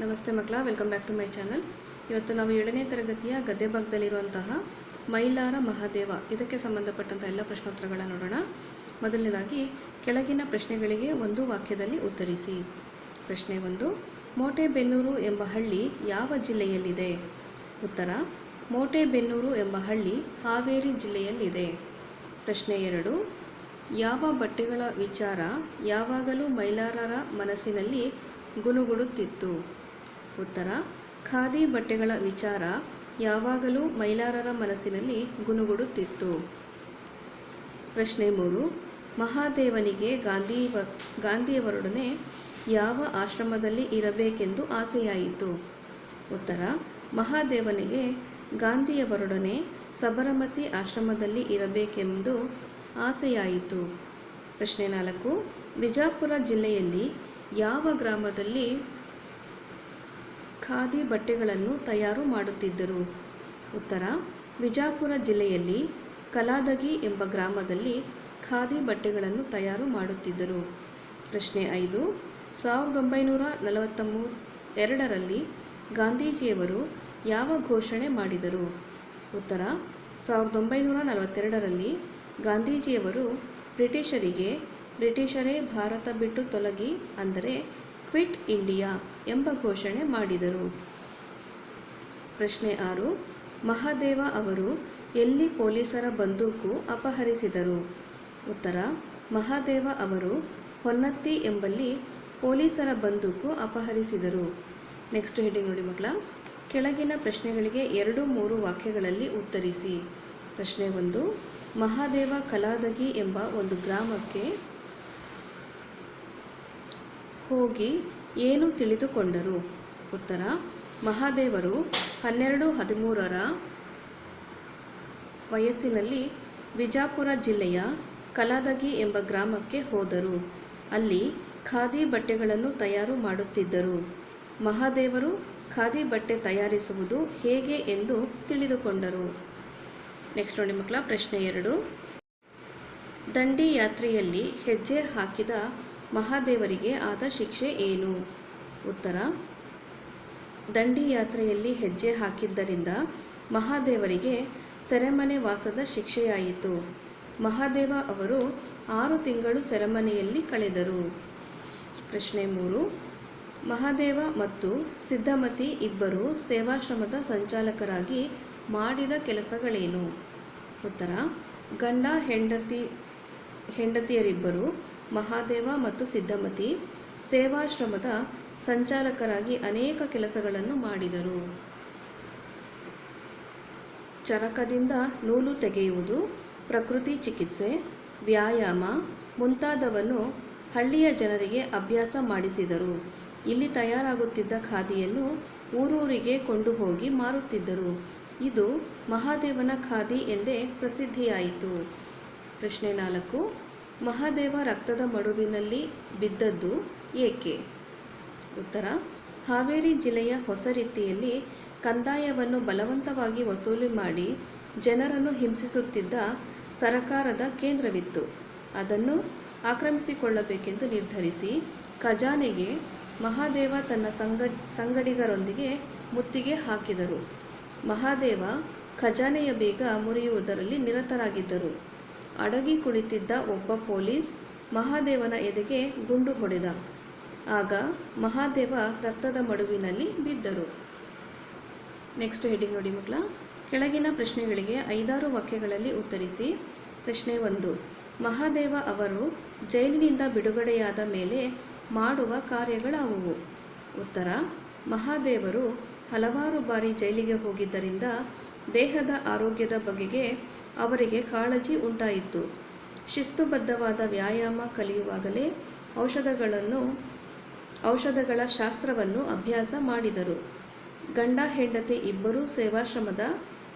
ನಮಸ್ತೆ ಮಕ್ಕಳ welcome back to my channel ಇವತ್ತು ನಾವು ಏಳನೇ ತರಗತಿಯ ಗದ್ಯ ಭಾಗದಲ್ಲಿರುವಂತಹ ಮೈಲಾರ ಮಹಾದೇವ, ಇದಕ್ಕೆ ಸಂಬಂಧಪಟ್ಟಂಥ ಎಲ್ಲ ಪ್ರಶ್ನೋತ್ತರಗಳನ್ನು ನೋಡೋಣ. ಮೊದಲನೇದಾಗಿ, ಕೆಳಗಿನ ಪ್ರಶ್ನೆಗಳಿಗೆ ಒಂದು ವಾಕ್ಯದಲ್ಲಿ ಉತ್ತರಿಸಿ. ಪ್ರಶ್ನೆ ಒಂದು, ಮೋಟೆಬೆನ್ನೂರು ಎಂಬ ಹಳ್ಳಿ ಯಾವ ಜಿಲ್ಲೆಯಲ್ಲಿದೆ? ಉತ್ತರ, ಮೋಟೆಬೆನ್ನೂರು ಎಂಬ ಹಳ್ಳಿ ಹಾವೇರಿ ಜಿಲ್ಲೆಯಲ್ಲಿದೆ. ಪ್ರಶ್ನೆ ಎರಡು, ಯಾವ ಬಟ್ಟೆಗಳ ವಿಚಾರ ಯಾವಾಗಲೂ ಮೈಲಾರರ ಮನಸ್ಸಿನಲ್ಲಿ ಗುನುಗುಡುತ್ತಿತ್ತು ಉತ್ತರ, ಖಾದಿ ಬಟ್ಟೆಗಳ ವಿಚಾರ ಯಾವಾಗಲೂ ಮೈಲಾರರ ಮನಸ್ಸಿನಲ್ಲಿ ಗುನುಗುಡುತ್ತಿತ್ತು ಪ್ರಶ್ನೆ ಮೂರು, ಮಹಾದೇವನಿಗೆ ಗಾಂಧಿ ಗಾಂಧಿಯವರೊಡನೆ ಯಾವ ಆಶ್ರಮದಲ್ಲಿ ಇರಬೇಕೆಂದು ಆಸೆಯಾಯಿತು? ಉತ್ತರ, ಮಹಾದೇವನಿಗೆ ಗಾಂಧಿಯವರೊಡನೆ ಸಬರಮತಿ ಆಶ್ರಮದಲ್ಲಿ ಇರಬೇಕೆಂದು ಆಸೆಯಾಯಿತು. ಪ್ರಶ್ನೆ ನಾಲ್ಕು, ಬಿಜಾಪುರ ಜಿಲ್ಲೆಯಲ್ಲಿ ಯಾವ ಗ್ರಾಮದಲ್ಲಿ ಖಾದಿ ಬಟ್ಟೆಗಳನ್ನು ತಯಾರು ಮಾಡುತ್ತಿದ್ದರು. ಉತ್ತರ, ವಿಜಾಪುರ ಜಿಲ್ಲೆಯಲ್ಲಿ ಕಲಾದಗಿ ಎಂಬ ಗ್ರಾಮದಲ್ಲಿ ಖಾದಿ ಬಟ್ಟೆಗಳನ್ನು ತಯಾರು ಮಾಡುತ್ತಿದ್ದರು. ಪ್ರಶ್ನೆ ಐದು, ಸಾವಿರದ ಒಂಬೈನೂರ ನಲವತ್ತ ಮೂರು ಎರಡರಲ್ಲಿ ಗಾಂಧೀಜಿಯವರು ಯಾವ ಘೋಷಣೆ ಮಾಡಿದರು? ಉತ್ತರ, ಸಾವಿರದ ಒಂಬೈನೂರ ನಲವತ್ತೆರಡರಲ್ಲಿ ಗಾಂಧೀಜಿಯವರು ಬ್ರಿಟಿಷರಿಗೆ ಬ್ರಿಟಿಷರೇ ಭಾರತ ಬಿಟ್ಟು ತೊಲಗಿ ಅಂದರೆ ಕ್ವಿಟ್ ಇಂಡಿಯಾ ಎಂಬ ಘೋಷಣೆ ಮಾಡಿದರು. ಪ್ರಶ್ನೆ ಆರು, ಮಹಾದೇವ ಅವರು ಎಲ್ಲಿ ಪೊಲೀಸರ ಬಂದೂಕು ಅಪಹರಿಸಿದರು? ಉತ್ತರ, ಮಹಾದೇವ ಅವರು ಹೊನ್ನತ್ತಿ ಎಂಬಲ್ಲಿ ಪೊಲೀಸರ ಬಂದೂಕು ಅಪಹರಿಸಿದರು. ನೆಕ್ಸ್ಟ್ ಹೆಡಿಂಗ್ ನೋಡಿ ಮಕ್ಕಳ, ಕೆಳಗಿನ ಪ್ರಶ್ನೆಗಳಿಗೆ ಎರಡು ಮೂರು ವಾಕ್ಯಗಳಲ್ಲಿ ಉತ್ತರಿಸಿ. ಪ್ರಶ್ನೆ ಒಂದು, ಮಹಾದೇವ ಕಲಾದಗಿ ಎಂಬ ಒಂದು ಗ್ರಾಮಕ್ಕೆ ಹೋಗಿ ಏನು ತಿಳಿದುಕೊಂಡರು? ಉತ್ತರ, ಮಹಾದೇವರು ಹನ್ನೆರಡು ಹದಿಮೂರರ ವಯಸ್ಸಿನಲ್ಲಿ ವಿಜಾಪುರ ಜಿಲ್ಲೆಯ ಕಲಾದಗಿ ಎಂಬ ಗ್ರಾಮಕ್ಕೆ ಹೋದರು. ಅಲ್ಲಿ ಖಾದಿ ಬಟ್ಟೆಗಳನ್ನು ತಯಾರು ಮಾಡುತ್ತಿದ್ದರು. ಮಹಾದೇವರು ಖಾದಿ ಬಟ್ಟೆ ತಯಾರಿಸುವುದು ಹೇಗೆ ಎಂದು ತಿಳಿದುಕೊಂಡರು. ನೆಕ್ಸ್ಟ್ ನೋಡಿ ಮಕ್ಕಳ ಪ್ರಶ್ನೆ ಎರಡು. ದಂಡಿ ಯಾತ್ರೆಯಲ್ಲಿ ಹೆಜ್ಜೆ ಹಾಕಿದ ಮಹಾದೇವರಿಗೆ ಆದ ಶಿಕ್ಷೆ ಏನು? ಉತ್ತರ ದಂಡಿ ಯಾತ್ರೆಯಲ್ಲಿ ಹೆಜ್ಜೆ ಹಾಕಿದ್ದರಿಂದ ಮಹಾದೇವರಿಗೆ ಸೆರೆಮನೆ ವಾಸದ ಶಿಕ್ಷೆಯಾಯಿತು. ಮಹಾದೇವ ಅವರು ಆರು ತಿಂಗಳು ಸೆರೆಮನೆಯಲ್ಲಿ ಕಳೆದರು. ಪ್ರಶ್ನೆ ಮೂರು, ಮಹಾದೇವ ಮತ್ತು ಸಿದ್ಧಮತಿ ಇಬ್ಬರು ಸೇವಾಶ್ರಮದ ಸಂಚಾಲಕರಾಗಿ ಮಾಡಿದ ಕೆಲಸಗಳೇನು? ಉತ್ತರ, ಗಂಡ ಹೆಂಡತಿ, ಹೆಂಡತಿಯರಿಬ್ಬರು ಮಹಾದೇವ ಮತ್ತು ಸಿದ್ಧಮತಿ ಸೇವಾಶ್ರಮದ ಸಂಚಾಲಕರಾಗಿ ಅನೇಕ ಕೆಲಸಗಳನ್ನು ಮಾಡಿದರು. ಚರಕದಿಂದ ನೂಲು ತೆಗೆಯುವುದು, ಪ್ರಕೃತಿ ಚಿಕಿತ್ಸೆ, ವ್ಯಾಯಾಮ ಮುಂತಾದವನ್ನು ಹಳ್ಳಿಯ ಜನರಿಗೆ ಅಭ್ಯಾಸ ಮಾಡಿಸಿದರು. ಇಲ್ಲಿ ತಯಾರಾಗುತ್ತಿದ್ದ ಖಾದಿಯನ್ನು ಊರೂರಿಗೆ ಕೊಂಡು ಹೋಗಿ ಮಾರುತ್ತಿದ್ದರು. ಇದು ಮಹಾದೇವನ ಖಾದಿ ಎಂದೇ ಪ್ರಸಿದ್ಧಿಯಾಯಿತು. ಪ್ರಶ್ನೆ ನಾಲ್ಕು. ಮಹಾದೇವ ರಕ್ತದ ಮಡುವಿನಲ್ಲಿ ಬಿದ್ದದ್ದು ಏಕೆ? ಉತ್ತರ. ಹಾವೇರಿ ಜಿಲ್ಲೆಯ ಹೊಸ ರೀತಿಯಲ್ಲಿ ಕಂದಾಯವನ್ನು ಬಲವಂತವಾಗಿ ವಸೂಲಿ ಮಾಡಿ ಜನರನ್ನು ಹಿಂಸಿಸುತ್ತಿದ್ದ ಸರಕಾರದ ಕೇಂದ್ರವಿತ್ತು. ಅದನ್ನು ಆಕ್ರಮಿಸಿಕೊಳ್ಳಬೇಕೆಂದು ನಿರ್ಧರಿಸಿ ಖಜಾನೆಗೆ ಮಹಾದೇವ ತನ್ನ ಸಂಗ, ಸಂಗಡಿಗರೊಂದಿಗೆ ಮುತ್ತಿಗೆ ಹಾಕಿದರು. ಮಹಾದೇವ ಖಜಾನೆಯ ಬೇಗ ಮುರಿಯುವುದರಲ್ಲಿ ನಿರತರಾಗಿದ್ದರು. ಅಡಗಿ ಕುಳಿತಿದ್ದ ಒಬ್ಬ ಪೊಲೀಸ್ ಮಹಾದೇವನ ಎದೆಗೆ ಗುಂಡು ಹೊಡೆದ. ಆಗ ಮಹಾದೇವ ರಕ್ತದ ಮಡುವಿನಲ್ಲಿ ಬಿದ್ದರು. ನೆಕ್ಸ್ಟ್ ಹೆಡಿಂಗ್ ನೋಡಿ ಮಕ್ಕಳ. ಕೆಳಗಿನ ಪ್ರಶ್ನೆಗಳಿಗೆ ಐದಾರು ವಾಕ್ಯಗಳಲ್ಲಿ ಉತ್ತರಿಸಿ. ಪ್ರಶ್ನೆ ಒಂದು. ಮಹಾದೇವ ಅವರು ಜೈಲಿನಿಂದ ಬಿಡುಗಡೆಯಾದ ಮೇಲೆ ಮಾಡುವ ಕಾರ್ಯಗಳಾವುವು? ಉತ್ತರ. ಮಹಾದೇವರು ಹಲವಾರು ಬಾರಿ ಜೈಲಿಗೆ ಹೋಗಿದ್ದರಿಂದ ದೇಹದ ಆರೋಗ್ಯದ ಬಗೆಗೆ ಅವರಿಗೆ ಕಾಳಜಿ ಉಂಟಾಯಿತು. ಶಿಸ್ತುಬದ್ಧವಾದ ವ್ಯಾಯಾಮ ಕಲಿಯುವಾಗಲೇ ಔಷಧಗಳನ್ನು, ಔಷಧಗಳ ಶಾಸ್ತ್ರವನ್ನು ಅಭ್ಯಾಸ ಮಾಡಿದರು. ಗಂಡ ಹೆಂಡತಿ ಇಬ್ಬರೂ ಸೇವಾಶ್ರಮದ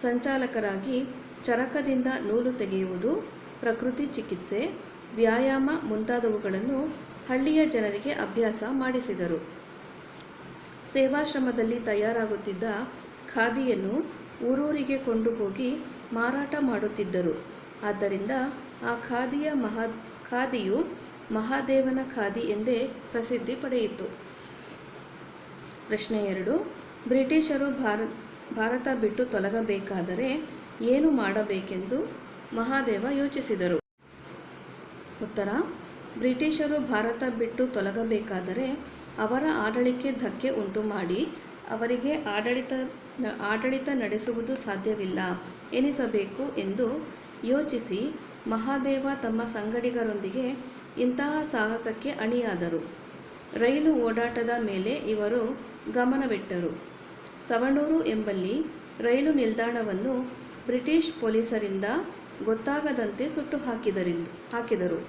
ಸಂಚಾಲಕರಾಗಿ ಚರಕದಿಂದ ನೂಲು ತೆಗೆಯುವುದು, ಪ್ರಕೃತಿ ಚಿಕಿತ್ಸೆ, ವ್ಯಾಯಾಮ ಮುಂತಾದವುಗಳನ್ನು ಹಳ್ಳಿಯ ಜನರಿಗೆ ಅಭ್ಯಾಸ ಮಾಡಿಸಿದರು. ಸೇವಾಶ್ರಮದಲ್ಲಿ ತಯಾರಾಗುತ್ತಿದ್ದ ಖಾದಿಯನ್ನು ಊರೂರಿಗೆ ಕೊಂಡು ಹೋಗಿ ಮಾರಾಟ ಮಾಡುತ್ತಿದ್ದರು. ಆದ್ದರಿಂದ ಆ ಖಾದಿಯ ಮಹಾ, ಖಾದಿಯು ಮಹಾದೇವನ ಖಾದಿ ಎಂದೇ ಪ್ರಸಿದ್ಧಿ ಪಡೆಯಿತು. ಪ್ರಶ್ನೆ ಎರಡು, ಬ್ರಿಟಿಷರು ಭಾರತ ಭಾರತ ಬಿಟ್ಟು ತೊಲಗಬೇಕಾದರೆ ಏನು ಮಾಡಬೇಕೆಂದು ಮಹಾದೇವ ಯೋಚಿಸಿದರು. ಉತ್ತರ, ಬ್ರಿಟಿಷರು ಭಾರತ ಬಿಟ್ಟು ತೊಲಗಬೇಕಾದರೆ ಅವರ ಆಡಳಿಕೆ ಧಕ್ಕೆ ಉಂಟು ಮಾಡಿ ಅವರಿಗೆ ಆಡಳಿತ ಆಡಳಿತ ನಡೆಸುವುದು ಸಾಧ್ಯವಿಲ್ಲ. ಎನಿಸಬೇಕು ಎಂದು ಯೋಚಿಸಿ ಮಹಾದೇವ ತಮ್ಮ ಸಂಗಡಿಗರೊಂದಿಗೆ ಇಂತಹ ಸಾಹಸಕ್ಕೆ ಅಣಿಯಾದರು. ರೈಲು ಓಡಾಟದ ಮೇಲೆ ಇವರು ಗಮನವಿಟ್ಟರು. ಸವಣೂರು ಎಂಬಲ್ಲಿ ರೈಲು ನಿಲ್ದಾಣವನ್ನು ಬ್ರಿಟಿಷ್ ಪೊಲೀಸರಿಂದ ಗೊತ್ತಾಗದಂತೆ ಸುಟ್ಟು ಹಾಕಿದರಿಂದ ಹಾಕಿದರು.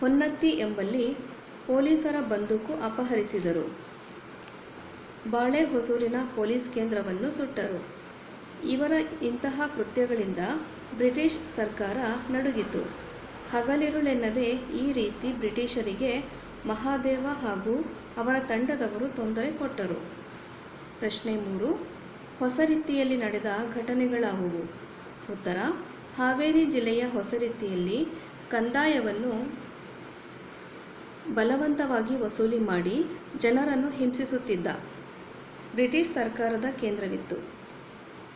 ಹೊನ್ನತ್ತಿ ಎಂಬಲ್ಲಿ ಪೊಲೀಸರ ಬಂದೂಕು ಅಪಹರಿಸಿದರು. ಬಾಳೆಹೊಸೂರಿನ ಪೊಲೀಸ್ ಕೇಂದ್ರವನ್ನು ಸುಟ್ಟರು. ಇವರ ಇಂತಹ ಕೃತ್ಯಗಳಿಂದ ಬ್ರಿಟಿಷ್ ಸರ್ಕಾರ ನಡುಗಿತು. ಹಗಲಿರುಳೆನ್ನದೆ ಈ ರೀತಿ ಬ್ರಿಟಿಷರಿಗೆ ಮಹಾದೇವ ಹಾಗೂ ಅವರ ತಂಡದವರು ತೊಂದರೆ ಕೊಟ್ಟರು. ಪ್ರಶ್ನೆ ಮೂರು, ಹೊಸ ರೀತಿಯಲ್ಲಿ ನಡೆದ ಘಟನೆಗಳಾವುವು? ಉತ್ತರ, ಹಾವೇರಿ ಜಿಲ್ಲೆಯ ಹೊಸ ರೀತಿಯಲ್ಲಿ ಕಂದಾಯವನ್ನು ಬಲವಂತವಾಗಿ ವಸೂಲಿ ಮಾಡಿ ಜನರನ್ನು ಹಿಂಸಿಸುತ್ತಿದ್ದ ಬ್ರಿಟಿಷ್ ಸರ್ಕಾರದ ಕೇಂದ್ರವಿತ್ತು.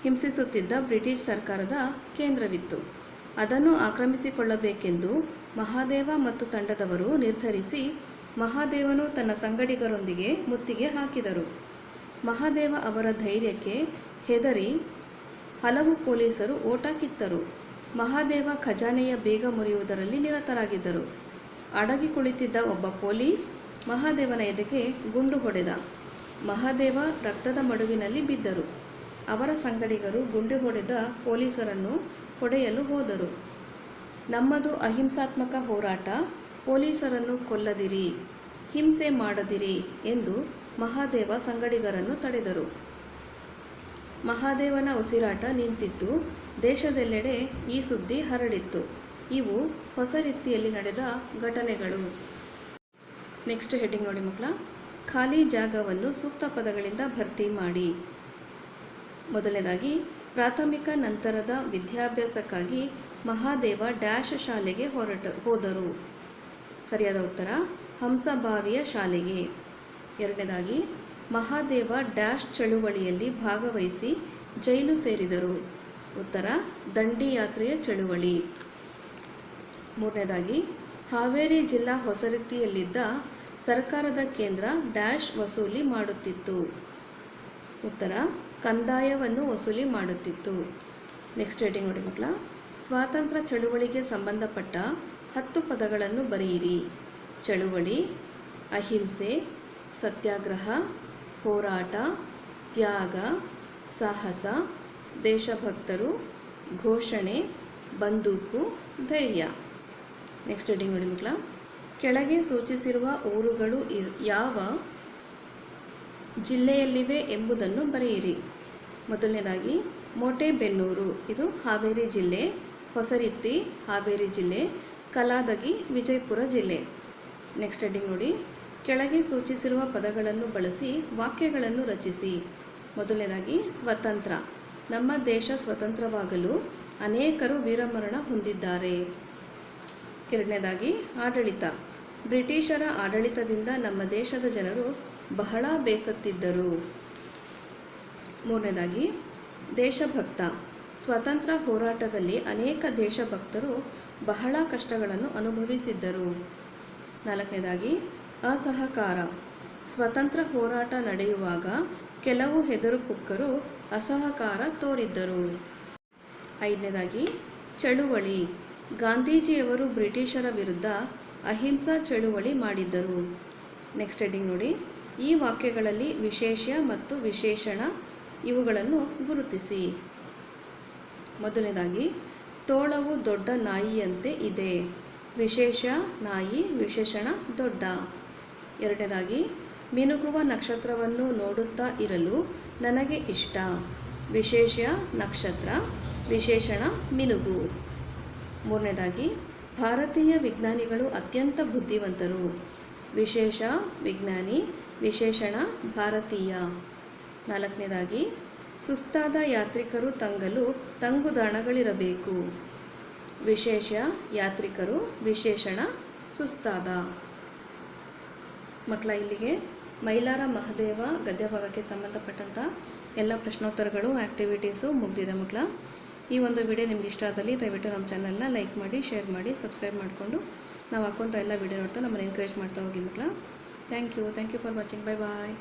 ಹಿಂಸಿಸುತ್ತಿದ್ದ ಬ್ರಿಟಿಷ್ ಸರ್ಕಾರದ ಕೇಂದ್ರವಿತ್ತು. ಅದನ್ನು ಆಕ್ರಮಿಸಿಕೊಳ್ಳಬೇಕೆಂದು ಮಹಾದೇವ ಮತ್ತು ತಂಡದವರು ನಿರ್ಧರಿಸಿ ಮಹಾದೇವನು ತನ್ನ ಸಂಗಡಿಗರೊಂದಿಗೆ ಮುತ್ತಿಗೆ ಹಾಕಿದರು. ಮಹಾದೇವ ಅವರ ಧೈರ್ಯಕ್ಕೆ ಹೆದರಿ ಹಲವು ಪೊಲೀಸರು ಓಟ ಕಿತ್ತರು. ಮಹಾದೇವ ಖಜಾನೆಯ ಬೇಗ ಮುರಿಯುವುದರಲ್ಲಿ ನಿರತರಾಗಿದ್ದರು. ಅಡಗಿ ಕುಳಿತಿದ್ದ ಒಬ್ಬ ಪೊಲೀಸ್ ಮಹಾದೇವನ ಎದೆಗೆ ಗುಂಡು ಹೊಡೆದ. ಮಹಾದೇವ ರಕ್ತದ ಮಡುವಿನಲ್ಲಿ ಬಿದ್ದರು. ಅವರ ಸಂಗಡಿಗರು ಗುಂಡು ಹೊಡೆದ ಪೊಲೀಸರನ್ನು ಹೊಡೆಯಲು ಹೋದರು. ನಮ್ಮದು ಅಹಿಂಸಾತ್ಮಕ ಹೋರಾಟ, ಪೊಲೀಸರನ್ನು ಕೊಲ್ಲದಿರಿ, ಹಿಂಸೆ ಮಾಡದಿರಿ ಎಂದು ಮಹಾದೇವ ಸಂಗಡಿಗರನ್ನು ತಡೆದರು. ಮಹಾದೇವನ ಉಸಿರಾಟ ನಿಂತಿತ್ತು, ದೇಶದೆಲ್ಲೆಡೆ ಈ ಸುದ್ದಿ ಹರಡಿತ್ತು. ಇವು ಹೊಸ ರೀತಿಯಲ್ಲಿ ನಡೆದ ಘಟನೆಗಳು. ನೆಕ್ಸ್ಟ್ ಹೆಡ್ಡಿಂಗ್ ನೋಡಿ ಮಕ್ಕಳ, ಖಾಲಿ ಜಾಗವನ್ನು ಸೂಕ್ತ ಪದಗಳಿಂದ ಭರ್ತಿ ಮಾಡಿ. ಮೊದಲನೇದಾಗಿ, ಪ್ರಾಥಮಿಕ ನಂತರದ ವಿದ್ಯಾಭ್ಯಾಸಕ್ಕಾಗಿ ಮಹಾದೇವ ಡ್ಯಾಶ್ ಶಾಲೆಗೆ ಹೊರಟ, ಹೋದರು. ಸರಿಯಾದ ಉತ್ತರ ಹಂಸಭಾವಿಯ ಶಾಲೆಗೆ. ಎರಡನೇದಾಗಿ, ಮಹಾದೇವ ಡ್ಯಾಶ್ ಚಳುವಳಿಯಲ್ಲಿ ಭಾಗವಹಿಸಿ ಜೈಲು ಸೇರಿದರು. ಉತ್ತರ ದಂಡಿ ಯಾತ್ರೆಯ ಚಳುವಳಿ. ಮೂರನೇದಾಗಿ, ಹಾವೇರಿ ಜಿಲ್ಲಾ ಹೊಸರತ್ತಿಯಲ್ಲಿದ್ದ ಸರ್ಕಾರದ ಕೇಂದ್ರ ಡ್ಯಾಶ್ ವಸೂಲಿ ಮಾಡುತ್ತಿತ್ತು. ಉತ್ತರ ಕಂದಾಯವನ್ನು ವಸೂಲಿ ಮಾಡುತ್ತಿತ್ತು. ನೆಕ್ಸ್ಟ್ ರೇಟಿಂಗ್ ನೋಡಿ ಮಕ್ಕಳ? ಸ್ವಾತಂತ್ರ್ಯ ಚಳುವಳಿಗೆ ಸಂಬಂಧಪಟ್ಟ ಹತ್ತು ಪದಗಳನ್ನು ಬರೆಯಿರಿ. ಚಳುವಳಿ, ಅಹಿಂಸೆ, ಸತ್ಯಾಗ್ರಹ, ಹೋರಾಟ, ತ್ಯಾಗ, ಸಾಹಸ, ದೇಶಭಕ್ತರು, ಘೋಷಣೆ, ಬಂದೂಕು, ಧೈರ್ಯ. ನೆಕ್ಸ್ಟ್ ರೇಟಿಂಗ್ ನೋಡಿ ಮಕ್ಕಳ? ಕೆಳಗೆ ಸೂಚಿಸಿರುವ ಊರುಗಳು ಇರ್, ಯಾವ ಜಿಲ್ಲೆಯಲ್ಲಿವೆ ಎಂಬುದನ್ನು ಬರೆಯಿರಿ. ಮೊದಲನೇದಾಗಿ ಮೋಟೆಬೆನ್ನೂರು. ಇದು ಹಾವೇರಿ ಜಿಲ್ಲೆ, ಹೊಸರಿತ್ತಿ ಹಾವೇರಿ ಜಿಲ್ಲೆ, ಕಲಾದಗಿ ವಿಜಯಪುರ ಜಿಲ್ಲೆ. ನೆಕ್ಸ್ಟ್ ಹೆಡ್ಡಿಂಗ್ ನೋಡಿ. ಕೆಳಗೆ ಸೂಚಿಸಿರುವ ಪದಗಳನ್ನು ಬಳಸಿ ವಾಕ್ಯಗಳನ್ನು ರಚಿಸಿ. ಮೊದಲನೇದಾಗಿ ಸ್ವತಂತ್ರ. ನಮ್ಮ ದೇಶ ಸ್ವತಂತ್ರವಾಗಲು ಅನೇಕರು ವೀರಮರಣ ಹೊಂದಿದ್ದಾರೆ. ಎರಡನೇದಾಗಿ ಆಡಳಿತ. ಬ್ರಿಟಿಷರ ಆಡಳಿತದಿಂದ ನಮ್ಮ ದೇಶದ ಜನರು ಬಹಳ ಬೇಸತ್ತಿದ್ದರು. ಮೂರನೇದಾಗಿ, ದೇಶಭಕ್ತ. ಸ್ವತಂತ್ರ ಹೋರಾಟದಲ್ಲಿ ಅನೇಕ ದೇಶಭಕ್ತರು ಬಹಳ ಕಷ್ಟಗಳನ್ನು ಅನುಭವಿಸಿದ್ದರು. ನಾಲ್ಕನೇದಾಗಿ, ಅಸಹಕಾರ. ಸ್ವತಂತ್ರ ಹೋರಾಟ ನಡೆಯುವಾಗ ಕೆಲವು ಹೆದರುಪುಕ್ಕರು ಅಸಹಕಾರ ತೋರಿದ್ದರು. ಐದನೇದಾಗಿ, ಚಳುವಳಿ. ಗಾಂಧೀಜಿಯವರು ಬ್ರಿಟಿಷರ ವಿರುದ್ಧ ಅಹಿಂಸಾ ಚಳುವಳಿ ಮಾಡಿದ್ದರು. ನೆಕ್ಸ್ಟ್ ಹೆಡಿಂಗ್ ನೋಡಿ, ಈ ವಾಕ್ಯಗಳಲ್ಲಿ ವಿಶೇಷ ಮತ್ತು ವಿಶೇಷಣ ಇವುಗಳನ್ನು ಗುರುತಿಸಿ. ಮೊದಲನೇದಾಗಿ, ತೋಳವು ದೊಡ್ಡ ನಾಯಿಯಂತೆ ಇದೆ. ವಿಶೇಷ ನಾಯಿ, ವಿಶೇಷಣ ದೊಡ್ಡ. ಎರಡನೇದಾಗಿ, ಮಿನುಗುವ ನಕ್ಷತ್ರವನ್ನು ನೋಡುತ್ತಾ ಇರಲು ನನಗೆ ಇಷ್ಟ. ವಿಶೇಷ ನಕ್ಷತ್ರ, ವಿಶೇಷಣ ಮಿನುಗು. ಮೂರನೇದಾಗಿ, ಭಾರತೀಯ ವಿಜ್ಞಾನಿಗಳು ಅತ್ಯಂತ ಬುದ್ಧಿವಂತರು. ವಿಶೇಷ ವಿಜ್ಞಾನಿ, ವಿಶೇಷಣ ಭಾರತೀಯ. ನಾಲ್ಕನೇದಾಗಿ, ಸುಸ್ತಾದ ಯಾತ್ರಿಕರು ತಂಗಲು ತಂಗುದಾಣಗಳಿರಬೇಕು. ವಿಶೇಷ ಯಾತ್ರಿಕರು ವಿಶೇಷಣ ಸುಸ್ತಾದ. ಮಕ್ಕಳ ಇಲ್ಲಿಗೆ, ಮೈಲಾರ ಮಹದೇವ ಗದ್ಯಭಾಗಕ್ಕೆ ಸಂಬಂಧಪಟ್ಟಂಥ ಎಲ್ಲ ಪ್ರಶ್ನೋತ್ತರಗಳು ಆ್ಯಕ್ಟಿವಿಟೀಸು ಮುಗ್ದಿದೆ ಮಕ್ಕಳ ಈ ಒಂದು ವಿಡಿಯೋ ನಿಮ್ಗೆ ಇಷ್ಟ ಆದಲ್ಲಿ ದಯವಿಟ್ಟು ನಮ್ಮ ಚಾನಲ್ನ ಲೈಕ್ ಮಾಡಿ ಶೇರ್ ಮಾಡಿ ಸಬ್ಸ್ಕ್ರೈಬ್ ಮಾಡಿಕೊಂಡು ನಾವು ಹಾಕುವಂಥ ಎಲ್ಲ ವಿಡಿಯೋ ನೋಡ್ತಾ ನಮ್ಮನ್ನು ಎನ್ಕರೇಜ್ ಮಾಡ್ತಾ ಹೋಗಿ ಮಕ್ಕಳ thank you thank you for watching bye bye